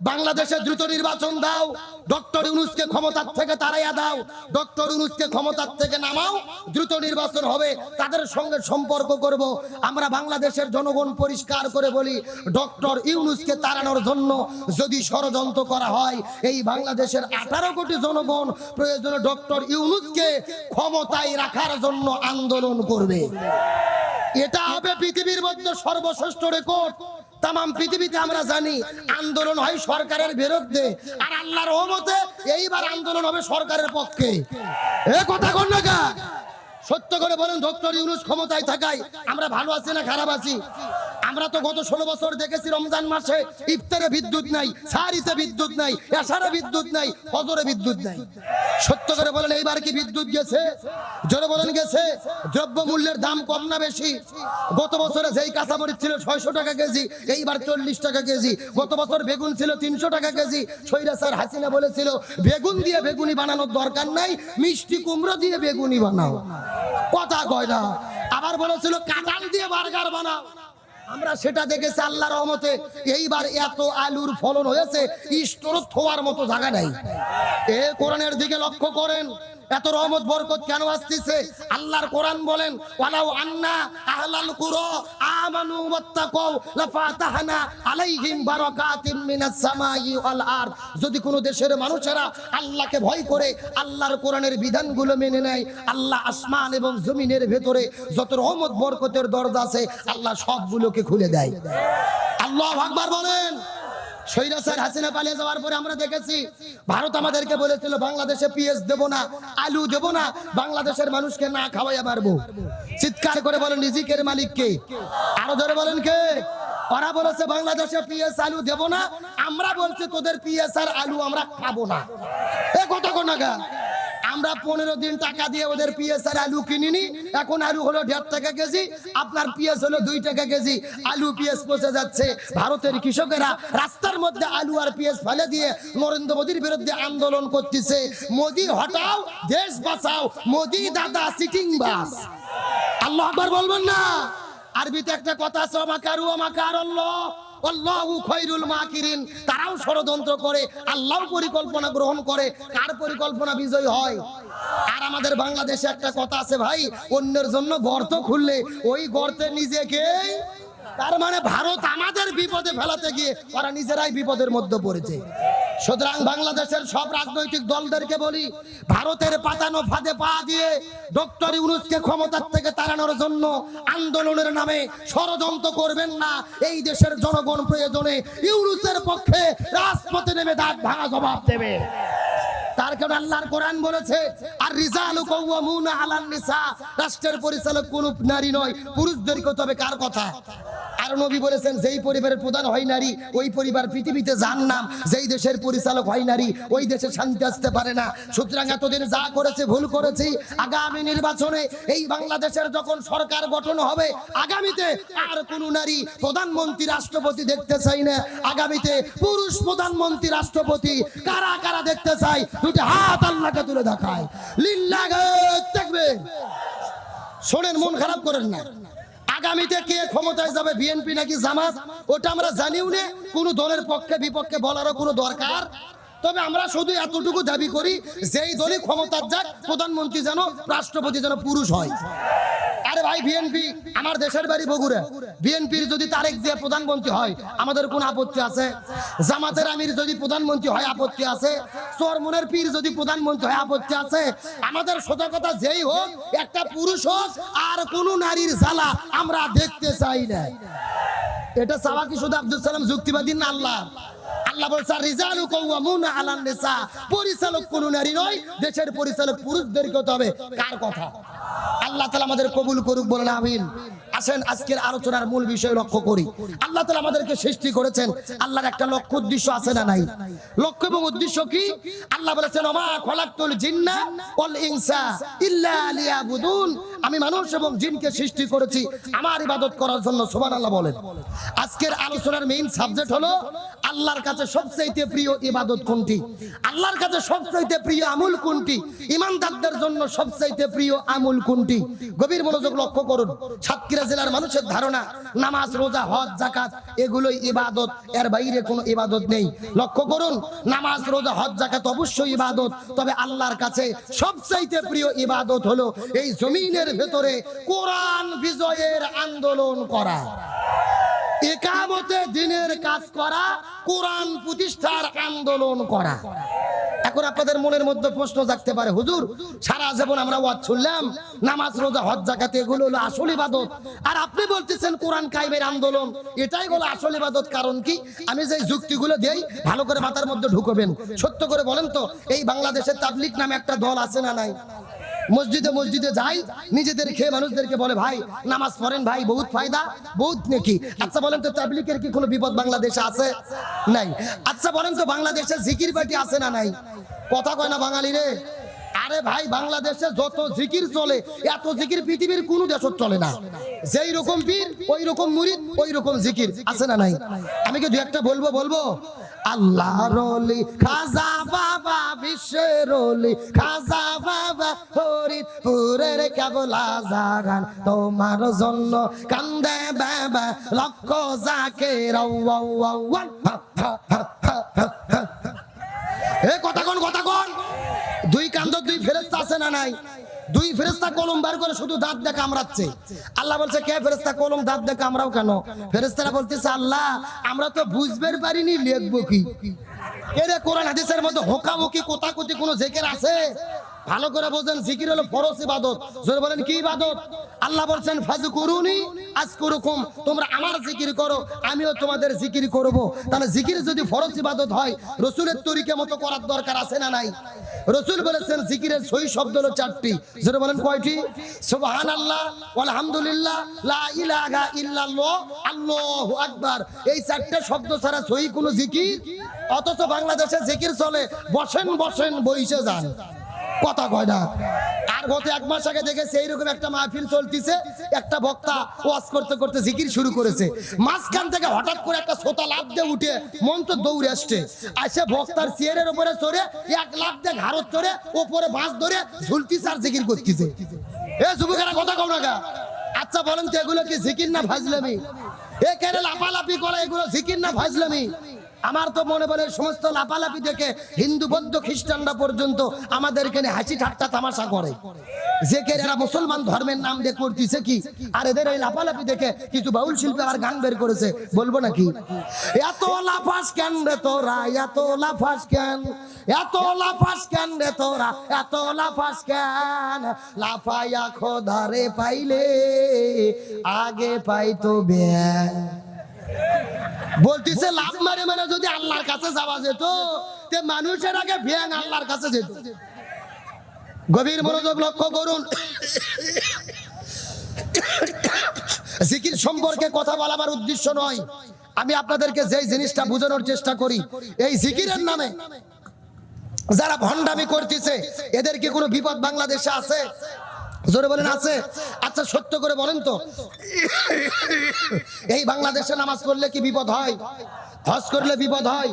বাংলাদেশে দ্রুত নির্বাচন দাও। ডক্টর ইউনুসকে ক্ষমতার থেকে তাড়াইয়া দাও। ডক্টর ইউনুসকে ক্ষমতার থেকে নামাও। দ্রুত নির্বাচন হবে। তাদের সঙ্গে সম্পর্ক করব। আমরা বাংলাদেশের জনগণ পরিষ্কার করে বলি, ডক্টর ইউনুসকে তাড়ানোর জন্য যদি ষড়যন্ত্র করা হয়, এই বাংলাদেশের আঠারো কোটি জনগণ প্রয়োজনে ডক্টর ইউনুসকে ক্ষমতায় রাখার জন্য আন্দোলন করবে। এটা হবে পৃথিবীর মধ্যে সর্বশ্রেষ্ঠ রেকর্ড। তাম পৃথিবীতে আমরা জানি আন্দোলন হয় সরকারের বিরুদ্ধে। আর আল্লাহর রহমতে এইবার আন্দোলন হবে সরকারের পক্ষে। এ কথা কন্যা সত্য করে বলেন, ডক্টর ইউনুস ক্ষমতায় থাকায় আমরা ভালো আছি না খারাপ আছি? আমরা তো গত ষোলো বছর দেখেছি রমজান মাসে ইফতারে বিদ্যুৎ নাই, সারিতে বিদ্যুৎ নাই এসারে বিদ্যুৎ নাই, ফজরে বিদ্যুৎ নাই। সত্য করে বলেন, এইবার কি বিদ্যুৎ গেছে? জোরে বলেন, গেছে। দ্রব্য মূল্যের দাম কম না বেশি? গত বছরে যেই কাঁচামরিচ ছিল ছয়শো টাকা কেজি, এইবার চল্লিশ টাকা কেজি। গত বছর বেগুন ছিল তিনশো টাকা কেজি। সৈরা স্যার হাসিনা বলেছিল, বেগুন দিয়ে বেগুনি বানানোর দরকার নাই, মিষ্টি কুমড়ো দিয়ে বেগুনি বানাও। কথা কয় না। আবার বলেছিল কাঁদাল দিয়ে বার্গার বানাও। আমরা সেটা দেখেছি আল্লাহ রহমতে। এইবার এত আলুর ফলন হয়েছে ইস্টোর থোয়ার মতো জায়গা নাই। এ কোরআনের দিকে লক্ষ্য করেন। এত রহমত, বরকত কেন আসতেছে? আল্লাহর কোরআন বলেন, ওয়ালাউ আন্না আহলাল কুরো আমানু ওয়াত্তাকাউ লাফাতাহনা আলাইহিম বারাকাতিন মিনাস সামাই ওয়াল আরদ। যদি কোনো দেশের মানুষেরা আল্লাহকে ভয় করে, আল্লাহর কোরআনের বিধানগুলো মেনে নেয়, আল্লাহ আসমান এবং জমিনের ভেতরে যত রহমত, বরকতের দরজা আছে, আল্লাহ সবগুলোকে খুলে দেয়। আল্লাহ আকবার বলেন। হাসিনা পালিয়ে যাওয়ার পরে আমরা দেখেছি, ভারত আমাদেরকে বলেছিল, বাংলাদেশে না, আলু না, বাংলাদেশের মানুষকে না পারব। চিৎকার করে বলেন, রিজিকের মালিক কে? আরও ধরে বলেন কে? ওরা বলেছে, বাংলাদেশে পিএস আলু দেব না, আমরা বলছি তোদের পিএস আর আলু আমরা খাব না। এ কত কোনাগা আমরা পনেরো দিন টাকা দিয়ে ওদের পিএস আর আলু কিনিনি, এখন আলু হলো দেড় টাকা কেজি, আপনার পিএস হলো দুই টাকা কেজি, আলু পিএস পচে যাচ্ছে। ভারতের কৃষকেরা রাস্তার মধ্যে আলু আর পিএস ফেলে দিয়ে নরেন্দ্র মোদীর বিরুদ্ধে আন্দোলন করতেছে। মোদি, হটাও, দেশ বাঁচাও, মোদি দাদা সিটিং বাস। আল্লাহ আকবার বলবেন না। আরবিতে একটা কথা আছে আমাকে আমাকারু আমাকার আল্লাহ মাকিরিন। তারাও ষড়যন্ত্র করে আল্লাহ পরিকল্পনা গ্রহণ করে। কার পরিকল্পনা বিজয় হয়? আর আমাদের বাংলাদেশে একটা কথা আছে ভাই, অন্যের জন্য গর্ত খুললে, ওই গর্তে নিজেকেই তার মানে ভারত আমাদের বিপদে ফেলাতে গিয়ে তারা নিজেরাই বিপদের মধ্যে পড়েছে। সুতরাং বাংলাদেশের সব রাজনৈতিক দলদেরকে বলি, ভারতের পাতানো ফাঁদে পা দিয়ে ডক্টর ইউনুসকে ক্ষমতার থেকে তাড়ানোর জন্য আন্দোলনের নামে ষড়যন্ত্র করবেন না। এই দেশের জনগণ প্রয়োজনে ইউনুসের পক্ষে রাজপথে নেমে দাঁত ভাঙা জবাব দেবে। তার আল্লাহর কোরআন বলেছে, আর আলান নিসা। রাষ্ট্রের পরিচালক কোন নারী নয়, পুরুষদেরকে হতে হবে কার কথা? আর নবী বলেছেন, যেই পরিবারের প্রধান হয় নারী, ওই পরিবার পৃথিবীতে যার নাম যেই দেশের পরিচালক হয় নারী, ওই দেশে শান্তি আসতে পারে না। সুতরাং এতদিন যা করেছে, ভুল করেছি, আগামী নির্বাচনে এই বাংলাদেশের যখন সরকার গঠন হবে, আগামীতে আর কোন নারী প্রধানমন্ত্রী, রাষ্ট্রপতি দেখতে চাই না। আগামীতে পুরুষ প্রধানমন্ত্রী, রাষ্ট্রপতি কারা কারা দেখতে চাই, দুটি হাত আল্লাহকে তুলে দেখায়। লিল্লাহ দেখবে শোনেন, মন খারাপ করেন না। আগামীতে কে ক্ষমতায় যাবে বিএনপি নাকি জামাত? ওটা আমরা জানিও না। কোন দলের পক্ষে, বিপক্ষে বলারও কোনো দরকার। তবে আমরা শুধু এতটুকু দাবি করি, যেই দলই ক্ষমতার যাক, প্রধানমন্ত্রী যেন, রাষ্ট্রপতি যেন পুরুষ হয়। আরে ভাই বিএনপি আমার দেশের বাড়ি বগুড়া। বিএনপির যদি তারেক দিয়ে প্রধানমন্ত্রী হয়, আমাদের কোন আপত্তি আছে? জামাতের আমির যদি প্রধানমন্ত্রী হয়, আপত্তি আছে? চরমনের পীর যদি প্রধানমন্ত্রী হয়, আপত্তি আছে? আমাদের কথা যেই হোক, একটা পুরুষ হোক, আর কোন নারীর জ্বালা আমরা দেখতে চাই না। এটা চাওয়া কি শুধু আব্দুল সালাম যুক্তিবাদী না আল্লাহ? আল্লাহ বলছে, রিজালু কাওয়ামুনা আলান নিসা। পরিচালক কোন নারী নয়, দেশের পরিচালক পুরুষদেরকে হতে হবে। কার কথা? আল্লাহ তাআলা আমাদের কবুল করুক বলেন, আমিন। আসেন, আজকের আলোচনার মূল বিষয় লক্ষ্য করি। আল্লাহ তাআলা আমাদেরকে সৃষ্টি করেছেন, আল্লাহর একটা লক্ষ্য, উদ্দেশ্য আছে না নাই? লক্ষ্য এবং উদ্দেশ্য কি? আল্লাহ বলেছেন, ওমা খলাকতুল জিন্না ওয়াল ইনসা ইল্লা লিয়াবুদুন। আমি মানুষ এবং জিনকে সৃষ্টি করেছি, আমার ইবাদত করার জন্য সোমান আল্লাহ বলেন। আজকের আলোচনার মেইন সাবজেক্ট হলো, আল্লাহর কাছে সবচাইতে প্রিয় ইবাদত কোনটি? আল্লাহর কাছে সবচাইতে প্রিয় আমুল কোনটি? ইমানদারদের জন্য সবচাইতে প্রিয় আমুল কোনটি? গভীর মনোযোগ লক্ষ্য করুন। সাতক্ষীরা জেলার মানুষের ধারণা, নামাজ, রোজা, হজ জাকাত এগুলোই ইবাদত। এর বাইরে কোনো ইবাদত নেই। লক্ষ্য করুন, নামাজ, রোজা, হজ জাকাত অবশ্যই ইবাদত। তবে আল্লাহর কাছে সবচাইতে প্রিয় ইবাদত হলো এই জমিনের ভেতরে কোরআন বিজয়ের আন্দোলন করা। একামতে দিনের কাজ করা, কোরআন প্রতিষ্ঠার আন্দোলন করা। এখন আপনাদের মনের মধ্যে প্রশ্ন জাগতে পারে, হুজুর, সারা জীবন আমরা ওয়াজ শুনলাম, নামাজ, রোজা, হজ জাকাত এগুলো হলো আসল ইবাদত। আর আপনি বলতেছেন কোরআন কাইবের আন্দোলন, এটাই হলো আসল ইবাদত, কারণ কি? আমি যে যুক্তিগুলো দেই, ভালো করে মাথার মধ্যে ঢুকবেন। সত্য করে বলেন তো, এই বাংলাদেশের তাবলিক নামে একটা দল আছে না নাই? মসজিদে মসজিদে যাই, নিজেদের খেয়ে মানুষদেরকে বলে, ভাই, নামাজ পড়েন ভাই, বহুত ফায়দা, বহুত নেকি। আচ্ছা বলেন তো তাবলিকের কি কোনো বিপদ বাংলাদেশে আছে? নাই। আচ্ছা বলেন তো, বাংলাদেশে জিকির পার্টি আছে না নাই? কথা কয় না বাঙালি রে? আরে ভাই, বাংলাদেশে যত জিকির চলে, এত জিকির পৃথিবীর কোনো দেশত চলে না। যেই রকম পীর, ওই রকম মুরিদ, ওই রকম জিকির আছে না নাই? আমি কি দু একটা বলব বলব? আল্লাহ রলি, খাজা বাবা বিশ্বের রলি, খাজা বাবা হরিপুরের কেবল আজাগান তোমার জন্য কান্দে বাবা লক্ষ যাকে এ কথা কোন কথা কোন? দুই কান্দ দুই ফেরেস্তা আছে না নাই? দুই ফেরেস্তা কলম বার করে শুধু দাঁত দিয়ে কামড়াচ্ছে আল্লাহ বলছে, কে ফেরেস্তা কলম, দাঁত দিয়ে কামড়াও কেন? ফেরেস্তারা বলতেছে, আল্লাহ, আমরা তো বুঝবে পারিনি, লেখবো কি? এরে কোরআন হাদিসের মধ্যে হোকাবুকি কোথা কোথায় কোনো জেকের আছে? ভালো করে বোঝেন, জিকির হলো ফরজ ইবাদত। জোরে বলেন, কি ইবাদত? আল্লাহ বলছেন ফাজু করুনি আজ তোমরা আমার জিকির করো, আমিও তোমাদের জিকির করব। তাহলে জিকির যদি ফরজ ইবাদত হয়, রসুলের তরিকে মতো করার দরকার আছে না নাই? রসুল বলেছেন, জিকিরের সই শব্দ হলো চারটি। জোরে বলেন, কয়টি? সুবহানাল্লাহ আলহামদুলিল্লাহ লা ইলাহা ইল্লাল্লাহ, আল্লাহু আকবার। এই চারটে শব্দ ছাড়া সই কোনো জিকির? অথচ বাংলাদেশে জিকির চলে, বসেন বসেন, বইসে যান। কথা কয় না। আর গত এক মাস আগে দেখেছি এইরকম একটা মাহফিল চলতিছে। একটা বক্তা ওয়াজ করতে করতে জিকির শুরু করেছে। মাঝখান থেকে হঠাৎ করে একটা সোতা লাভ দিয়ে উঠে মন তো দৌড়ে আসছে। আসে বক্তার চেয়ারের উপরে চড়ে, এক লাভ দিয়ে ঘাড়ত চড়ে, ওপরে বাঁশ ধরে ঝুলতিছে আর জিকির করতেছে। এ যুবকেরা কথা কম না। আচ্ছা বলেন তো এগুলো কি জিকির না ফাজলামি? এ কেন লাপালাপি করে? এগুলো জিকির না ফাজলামি? আমার তো মনে পড়ে সমস্ত লাপালাপি দেখে হিন্দু, বৌদ্ধ, খ্রিস্টানরা পর্যন্ত আমাদের এখানে হাসি ঠাট্টা তামাশা করে। যে কে এরা মুসলমান ধর্মের নাম দিয়ে করতেছে কি? আর এদের এই লাপালাপি দেখে কিছু বাউল শিল্পী আর গান বের করেছে, বলব নাকি? এত লাফাস কেন রে তোরা? এত লাফাস কেন? এত লাফাস কেন রে তোরা? এত লাফাস কেন? লাফাইয়া খোদারে পাইলে, আগে পাইতো ব্যান বলতিছে লাভ মারে মানে যদি আল্লাহর কাছে যাওয়া যেত, তে মানুষের আগে ভ্যাং আল্লাহর কাছে যেত। গভীর মনোযোগ লক্ষ্য করুন। জিকির সম্পর্কে কথা বলা আমার উদ্দেশ্য নয়। আমি আপনাদেরকে যেই জিনিসটা বোঝানোর চেষ্টা করি, এই জিকিরের নামে যারা ভণ্ডামি করতেছে, এদের কি কোনো বিপদ বাংলাদেশে আছে? জোরে বলেন, আছে? আচ্ছা সত্য করে বলেন তো। এই বাংলাদেশে নামাজ পড়লে কি বিপদ হয়? হজ করলে বিপদ হয়?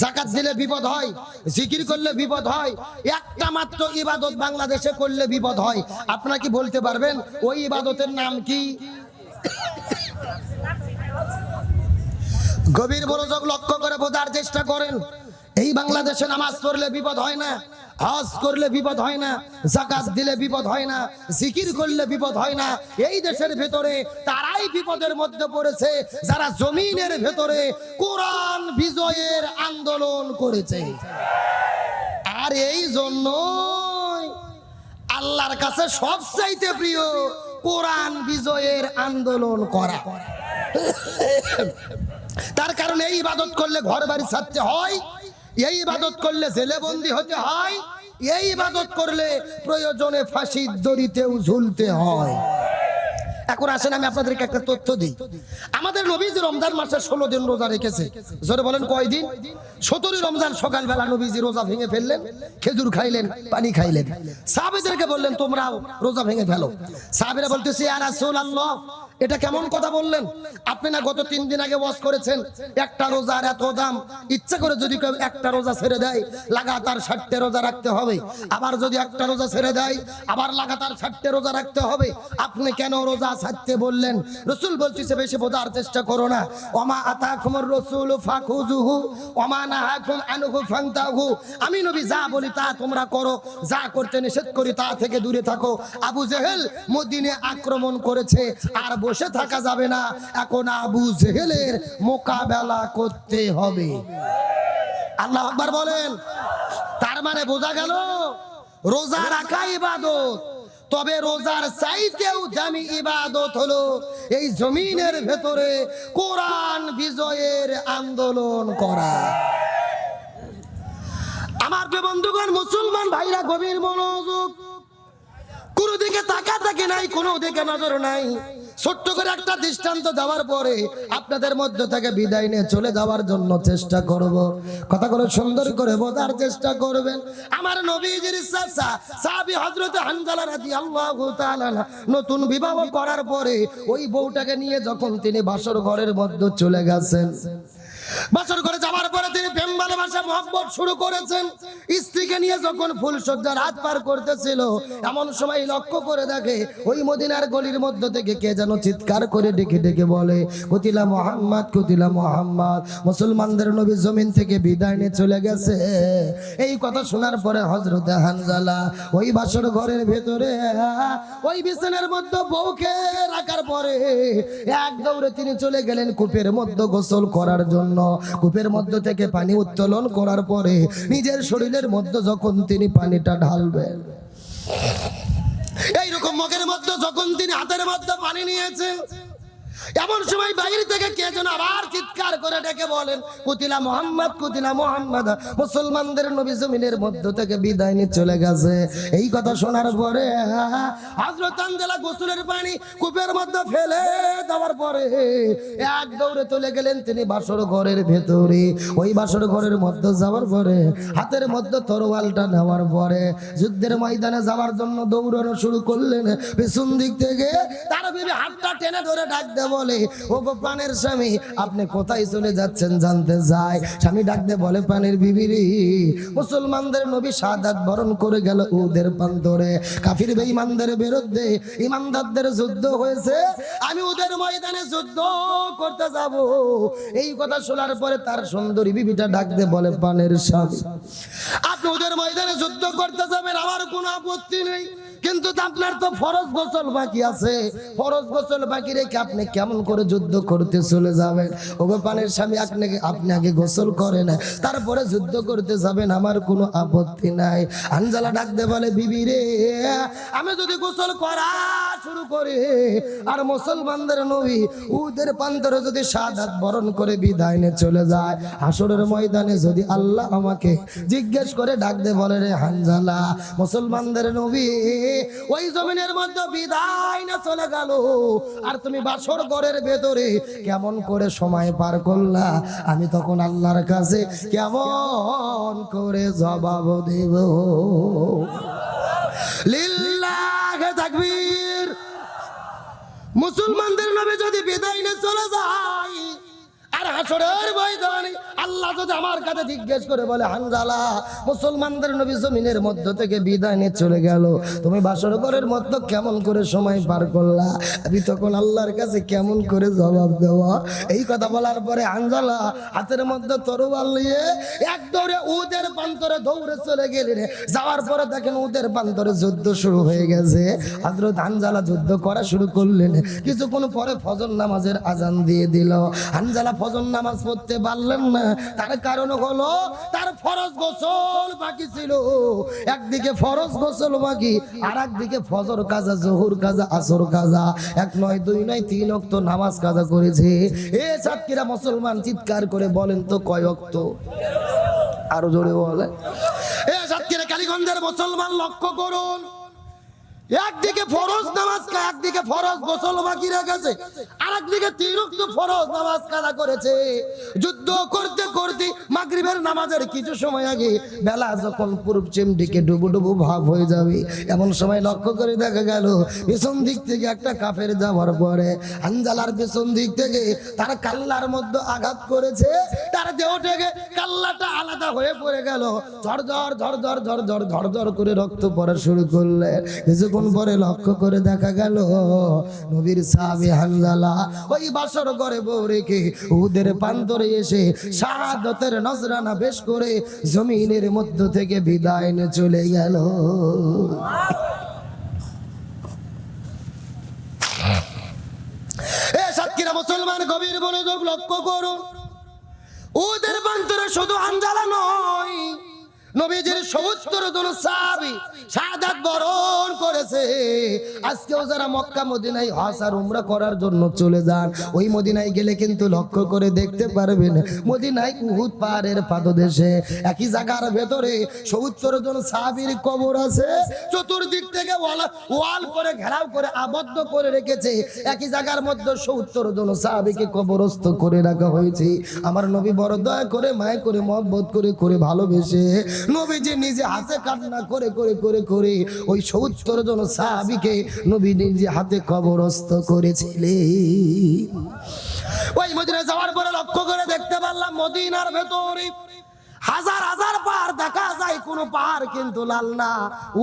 জাকাত দিলে বিপদ হয়? জিকির করলে বিপদ হয়? একটা মাত্র ইবাদত বাংলাদেশে করলে বিপদ হয়। আপনারা কি বলতে পারবেন, ওই ইবাদতের নাম কি? গভীর মনোযোগ লক্ষ্য করে বোঝার চেষ্টা করেন। এই বাংলাদেশে নামাজ পড়লে বিপদ হয় না। হজ করলে বিপদ হয় না জাকাত দিলে বিপদ হয় না, জিকির করলে বিপদ হয় না। এই দেশের ভেতরে তারাই বিপদের মধ্যে পড়েছে, যারা জমিনের ভেতরে কোরআন বিজয়ের আন্দোলন করেছে। আর এই জন্য আল্লাহর কাছে সবচাইতে প্রিয় কোরআন বিজয়ের আন্দোলন করা। তার কারণে এই ইবাদত করলে ঘর বাড়ি ছাড়তে হয় এই ইবাদত করলে জেলে বন্দি হতে হয়, এই ইবাদত করলে প্রয়োজনে ফাঁসির দড়িতেও ঝুলতে হয়। এখন আসেন, আমি আপনাদেরকে একটা তথ্য দিই। আমাদের নবীজি রমজান মাসে ষোলো দিন রোজা রেখেছে, জোরে বলেন কয়দিন সতেরোই রমজান সকালবেলা নবীজি রোজা ভেঙে ফেললেন, খেজুর খাইলেন, পানি খাইলেন। সাহাবিদেরকে বললেন, তোমরাও রোজা ভেঙে ফেলো। সাহাবিরা বলতেছি আর রাসূল আল্লাহ এটা কেমন কথা বললেন? আপনি না গত তিন দিন আগে ওয়াজ করেছেন, একটা রোজার এত দাম। ইচ্ছা করে যদি কেউ একটা রোজা ছেড়ে দেয়, লাগাতার ষাটটে রোজা রাখতে হবে। আবার যদি একটা রোজা ছেড়ে দেয়, আবার লাগাতার ষাটটে রোজা রাখতে হবে। আপনি কেন রোজা ছাড়তে বললেন? রসুল বলতেছে বেশি বোঝার চেষ্টা করো না। ওমা আতা খুমর রসুল ফাকুজুহু ওমা নাহাকুম আনহু ফান্তাহু। আমি নবী যা বলি তা তোমরা করো, যা করতে নিষেধ করি তা থেকে দূরে থাকো। আবু জেহেল মদিনে আক্রমণ করেছে, আর বসে থাকা যাবে না। এখন আবু জেহেলের মোকাবেলা করতে হবে। আল্লাহ আকবার বলেন, তার মানে বোঝা গেল, রোজা রাখা ইবাদত। তবে রোজার চাইতেও দামি ইবাদত হলো এই জমিনের ভেতরে কোরআন বিজয়ের আন্দোলন করা। আমার প্রিয় বন্ধুগণ, মুসলমান ভাইরা, গভীর মনোযোগ। কোনো দিকে তাকা থাকে নাই, কোনো দিকে নজর নাই। ছোট্ট করে একটা দৃষ্টান্ত দেওয়ার পরে আপনাদের মধ্য থেকে বিদায় নিয়ে চলে যাওয়ার জন্য চেষ্টা করব। কথাগুলো সুন্দর করে বোঝার চেষ্টা করবেন। আমার নবীজির চাচা, সাহাবী হযরত হানজালা রাদিয়াল্লাহু তাআলা নতুন বিবাহ করার পরে ওই বউটাকে নিয়ে যখন তিনি বাসর ঘরের মধ্যে চলে গেছেন। বাসর ঘরে যাওয়ার পরে তিনি প্রেম ভালোবাসা, মহব্বত শুরু করেছেন। স্ত্রীকে নিয়ে যখন ফুলসজ্জার হাত পার করতেছিল, এমন সময় লক্ষ্য করে দেখে ওই মদিনার গলির মধ্য থেকে কে যেন চিৎকার করে ডেকে ডেকে বলে, কুতিলা মোহাম্মদ কুতিলা মোহাম্মদ, মুসলমানদের নবী জমিন থেকে বিদায় নিয়ে চলে গেছে। এই কথা শোনার পরে হজরত হানজালা ওই বাসর ঘরের ভেতরে, ওই বিছানার মধ্যে বউকে রাখার পরে এক দৌড়ে তিনি চলে গেলেন কূপের মধ্যে গোসল করার জন্য। কূপের মধ্য থেকে পানি উত্তোলন করার পরে নিজের শরীরের মধ্যে যখন তিনি পানিটা ঢালবেন, এইরকম মগের মধ্যে যখন তিনি হাতের মধ্যে পানি নিয়েছেন এমন সময় বাইরে থেকে কে যেন আবার চিৎকার করে ডেকে বলেন, কুতিলা মোহাম্মদ কুতিলা মোহাম্মদ, মুসলমানদের নবী জমিনের মধ্য থেকে বিদায় নিয়ে চলে গেছে। এই কথা শোনার পরে আনজালা গোসলের পানি কূপের মধ্যে ফেলে দেওয়ার পরে এক দৌড়ে চলে গেলেন তিনি বাসর ঘরের ভেতরে। ওই বাসর ঘরের মধ্যে যাওয়ার পরে, হাতের মধ্যে তরোয়ালটা নেওয়ার পরে যুদ্ধের ময়দানে যাওয়ার জন্য দৌড়ানো শুরু করলেন। পেছন দিক থেকে তার বিবি হাতটা টেনে ধরে ডাক দে বলে ও গো প্রাণের স্বামী, আপনি কোথায় চলে যাচ্ছেন জানতে যায় স্বামী ডাক দে বলে, প্রাণের বিবি রে মুসলমানদের নবী সাদাত বরণ করে গেল ওদের প্রান্তরে কাফির বেঈমানদের বিরুদ্ধে ইমানদারদের যুদ্ধ হয়েছে। আমি ওদের ময়দানে যুদ্ধ করতে যাব। এই কথা শোনার পরে তার সুন্দরী বিবিটা ডাক দে বলে, প্রাণের স্বামী, আপনি ওদের ময়দানে যুদ্ধ করতে যাবেন, আমার কোনো আপত্তি নেই। কিন্তু আপনার তো ফরজ গোসল বাকি আছে। ফরজ গোসল বাকি রেখে আপনি কেমন করে যুদ্ধ করতে চলে যাবেন? ওগো পানের স্বামী আপনি আপনি আগে গোসল করেন। তারপরে যুদ্ধ করতে যাবেন, আমার কোনো আপত্তি নাই। আনজালা ডাকতে বলে, বিবি রে, আমি যদি গোসল করা শুরু করি, আর মুসলমানদের নবী উদের প্রান্তরে যদি সাদাত বরণ করে বিদায় নিয়ে চলে যায় হাসরের ময়দানে যদি আল্লাহ আমাকে জিজ্ঞেস করে ডাকতে বলে রে হানজালা মুসলমানদের নবী ওই জমিনের মধ্যে বিদায় না চলে গেল। আর তুমি বাসর ঘরের ভেতরে কেমন করে সময় পার করলা? আমি তখন আল্লাহর কাছে কেমন করে জবাব দেব? লিল্লাহে তাকবীর। মুসলমানদের নবী যদি বিদায় নিয়ে চলে যায় হাতের মধ্যে তরোয়াল নিয়ে এক দৌড়ে উদের প্রান্তরে দৌড়ে চলে গেলেন। যাওয়ার পরে দেখেন উদের প্রান্তরে যুদ্ধ শুরু হয়ে গেছে। হযরত হানজালা যুদ্ধ করা শুরু করলেন। কিছুক্ষণ পরে ফজর নামাজের আজান দিয়ে দিল। হানজালা ফজর নামাজ পড়তে পারলেন না। তার কারণ হলো তার ফরজ গোসল বাকি ছিল। একদিকে ফরজ গোসল বাকি আর একদিকে ফজর কাজা, জহুর কাজা, আসর কাজা। এক নয়, দুই নয়, তিন অক্ত নামাজ কাজা করেছে। এ সাতকিরা মুসলমান চিৎকার করে বলেন তো কয় অক্ত? আরও জোরে বলে। এ সাতক্ষীরা, কালীগঞ্জের মুসলমান লক্ষ্য করুন। একদিকে ফরজ নামাজ একদিকে ফরজ গোসল বাকি রেখেছে। আর একদিকে তিরুক্ত ফরজ নামাজ কাদা করেছে। যুদ্ধ করতে করতে মাগরিবের নামাজের কিছু সময় আগে বেলা যখন পূর্বচিম দিকে ডুবু ডুবু ভাব হয়ে যাবে, এমন সময় লক্ষ্য করে দেখা গেল, পেছন দিক থেকে একটা কাফের যাওয়ার পরে আঞ্জালার পেছন দিক থেকে তার কাল্লার মধ্যে আঘাত করেছে। তার দেহ থেকে কাল্লাটা আলাদা হয়ে পড়ে গেল। ঝরঝর ঝরঝর ঝরঝর ঝরঝর করে রক্ত পড়া শুরু করলে কিছুক্ষণ পরে লক্ষ্য করে দেখা গেল নবীর সাহাবি হানজালা ওই বাসর ঘরে বউ রেখে উদের পান্তরে এসে শাহাদতের নজরানা বেশ করে জমিনের মধ্য থেকে বিদায় নিয়ে চলে গেল। মুসলমান গভীর মনোযোগ লক্ষ্য করুন ওদের বান্তরে শুধু আঞ্জালা নয় নবীজির সত্তর জন সাহাবী শাহাদাত বরণ করেছে। আজকেও যারা মক্কা, মদিনায় হজ আর উমরা করার জন্য চলে যান, ওই মদিনায় গেলে কিন্তু লক্ষ্য করে দেখতে পারবেন মদিনায় উহুদ পাহাড়ের পাদদেশে। একই জায়গার ভেতরে সত্তর জন সাহাবীর কবর আছে, চতুর্দিক থেকে ওয়াল- ওয়াল করে ঘেরাও করে আবদ্ধ করে রেখেছে। একই জায়গার মধ্যে সত্তর জন সাহাবীকে কবরস্থ করে রাখা হয়েছে। আমার নবী বড় দয়া করে, মায় করে, মহব্বত করে করে ভালোবেসে নবীজি নিজে হাতে কান্না করে করে করে করে ওই সত্তর জন সাহাবিকে নবী নিজে হাতে কবরস্থ করেছিলেন। ওই মদিনা যাওয়ার পরে লক্ষ্য করে দেখতে পারলাম মদিনার ভেতরে হাজার হাজার পাহাড় দেখা যায়, কোন পাহাড় কিন্তু লাল না।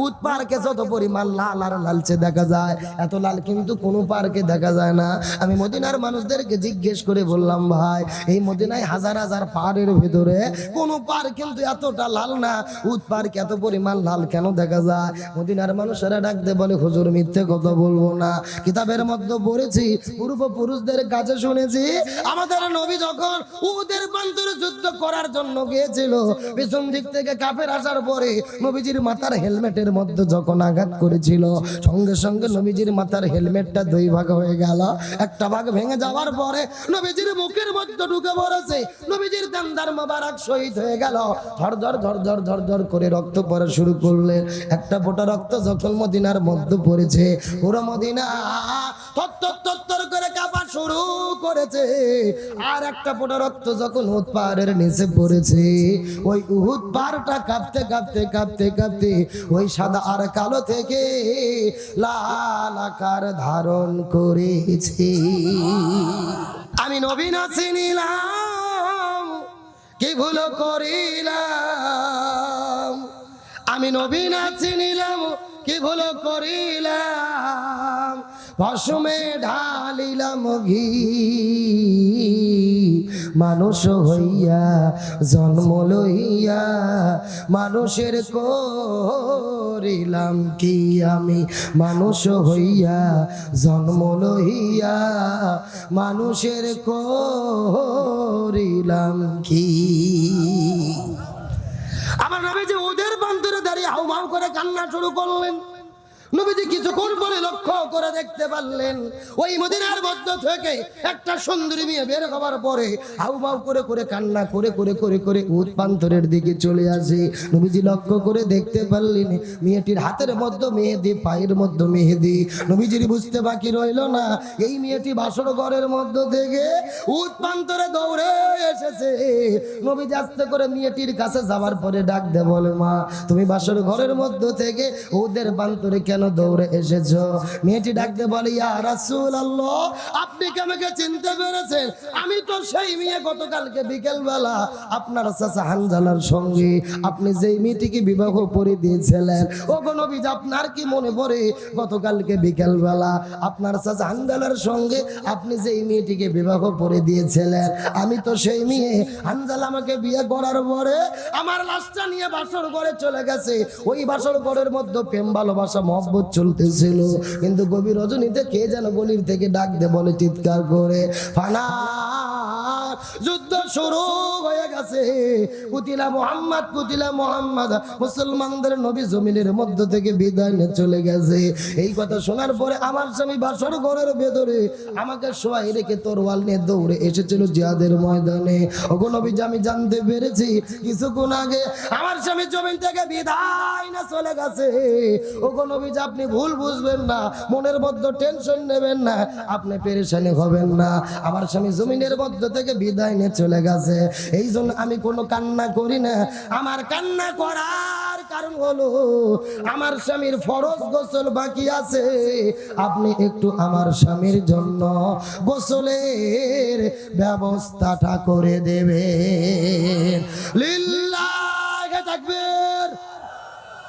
উট পার্কে যত পরিমাণ লাল আর লালচে দেখা যায়, এত লাল কিন্তু কোনো পার্কে দেখা যায় না। আমি মদিনার মানুষদেরকে জিজ্ঞেস করে বললাম, ভাই, এই মদিনায় হাজার হাজার পাহাড়ের ভিতরে কোন পার কিন্তু এতটা লাল না। উট পার্ক এত পরিমাণ লাল কেন দেখা যায়? মদিনার মানুষেরা ডাকতে বলে, হুজুর, মিথ্যে কথা বলব না। কিতাবের মধ্যে পড়েছি, পূর্বপুরুষদের কাছে শুনেছি, আমাদের নবী যখন উদের প্রান্তরে যুদ্ধ করার জন্য গিয়েছিল পিছন দিক থেকে কাফের আসার পরে নবীজির মাথার হেলমেটের মধ্যে যখন আঘাত করেছিল, সঙ্গে সঙ্গে নবীজির মাথার হেলমেটটা দুই ভাগ হয়ে গেল। একটা ভাগ ভেঙে যাওয়ার পরে নবীজির মুখের মধ্যে ঢুকে পড়েছে। নবীজির দান্দার মোবারক শহীদ হয়ে গেল। ঝরঝর ঝরঝর ঝরঝর করে রক্ত পড়া শুরু করলেন। একটা ফোঁটা রক্ত যখন মদিনার মধ্যে পড়েছে, পুরো মদিনা কাঁপা শুরু করেছে। আর একটা ফোঁটা রক্ত যখন উহুদ পাহাড়ের নিচে পড়েছে, ওই উহুদ পাহাড়টা কাঁপতে কাঁপতে কাঁপতে কাঁপতে ওই সাদা আর কালো থেকে লাল আকার ধারণ করেছে। আমি নবীন চিনিলাম কি ভুল করিলাম? আমি নবীন চিনিলাম কি ভুল করিলাম? ভসমে ঢালিলাম ঘি। মানুষ হইয়া, জন্ম লইয়া, মানুষের করিলাম কি আমি? মানুষ হইয়া, জন্ম লইয়া, মানুষের করিলাম কি? আমার নবীজি ওদের বান্তরে দাঁড়িয়ে হাউমাউ করে কান্না শুরু করলেন। নবীজি কিছুক্ষণ পরে লক্ষ্য করে দেখতে পারলেন, ওই মদিনার মধ্য থেকে একটা সুন্দরী মেয়ে বের হওয়ার পরে হাউমাউ করে করে কান্না করে করে করে করে উদ প্রান্তরের দিকে চলে আসে। নবীজি লক্ষ্য করে দেখতে পারলেন, মেয়েটির হাতের মধ্যে মেহেদি, পায়ের মধ্যে মেহেদি। নবীজির বুঝতে বাকি রইল না, এই মেয়েটি বাসর ঘরের মধ্য থেকে উদ প্রান্তরে দৌড়ে এসেছে। নবীজি আস্তে করে মেয়েটির কাছে যাওয়ার পরে ডাক দে বলে, মা, তুমি বাসর ঘরের মধ্য থেকে ওদের প্রান্তরে কেন দৌড়ে এসেছ? মেয়েটি ডাকতে বলে, ইয়া রাসূল আল্লাহ আপনি কি আমাকে চিনতে পেরেছেন? আমি তো সেই মেয়ে গতকালকে বিকেল বেলা আপনার চাচা হানজালার সঙ্গে। আপনি যেই মেয়েটিকে বিবাহ করে দিয়েছিলেন ও নবীজ, আপনার কি মনে পড়ে গতকালকে বিকেল বেলা আপনার চাচা হানজালার সঙ্গে আপনি যেই মেয়েটিকে বিবাহ করে দিয়েছিলেন? আমি তো সেই মেয়ে। হানজালা আমাকে বিয়ে করার পরে আমার লাশটা নিয়ে বাসর ঘরে চলে গেছে। ওই বাসর ঘরের মধ্যে প্রেম, ভালোবাসা, মহব্বত চলতেছিল। কিন্তু কবি রজনীতে কে যেন গলির থেকে ডাক দে বলে চিৎকার করে ফানা যুদ্ধ শুরু হয়ে গেছে। কুতিলা মোহাম্মদ কুতিলা মোহাম্মদ, মুসলমানদের নবী জমিনের মধ্য থেকে বিদায় নিয়ে চলে গেছে। এই কথা শোনার পরে আমার স্বামী বাসর ঘরের ভেতরে আমাকে শোয়াই রেখে তরোয়াল নিয়ে দৌড়ে এসেছিল জিহাদের ময়দানে। ওগো নবীজি, আমি জানতে পেরেছি কিছুক্ষণ আগে আমার স্বামী জমিন থেকে বিদায় না চলে গেছে। ওগো নবীজি, আপনি ভুল বুঝবেন না, মনের মধ্যে টেনশন নেবেন না, আপনি পেরেশানি হবেন না। আমার স্বামী জমিনের মধ্য থেকে বিদায় নিয়ে চলে গেছে। এই জন্য আমি কোনো কান্না করি না। আমার কান্না করার কারণ হলো, আমার স্বামীর ফরজ গোসল বাকি আছে। আপনি একটু আমার স্বামীর জন্য গোসলের ব্যবস্থাটা করে দেবেন। লিল্লাহ থাকবে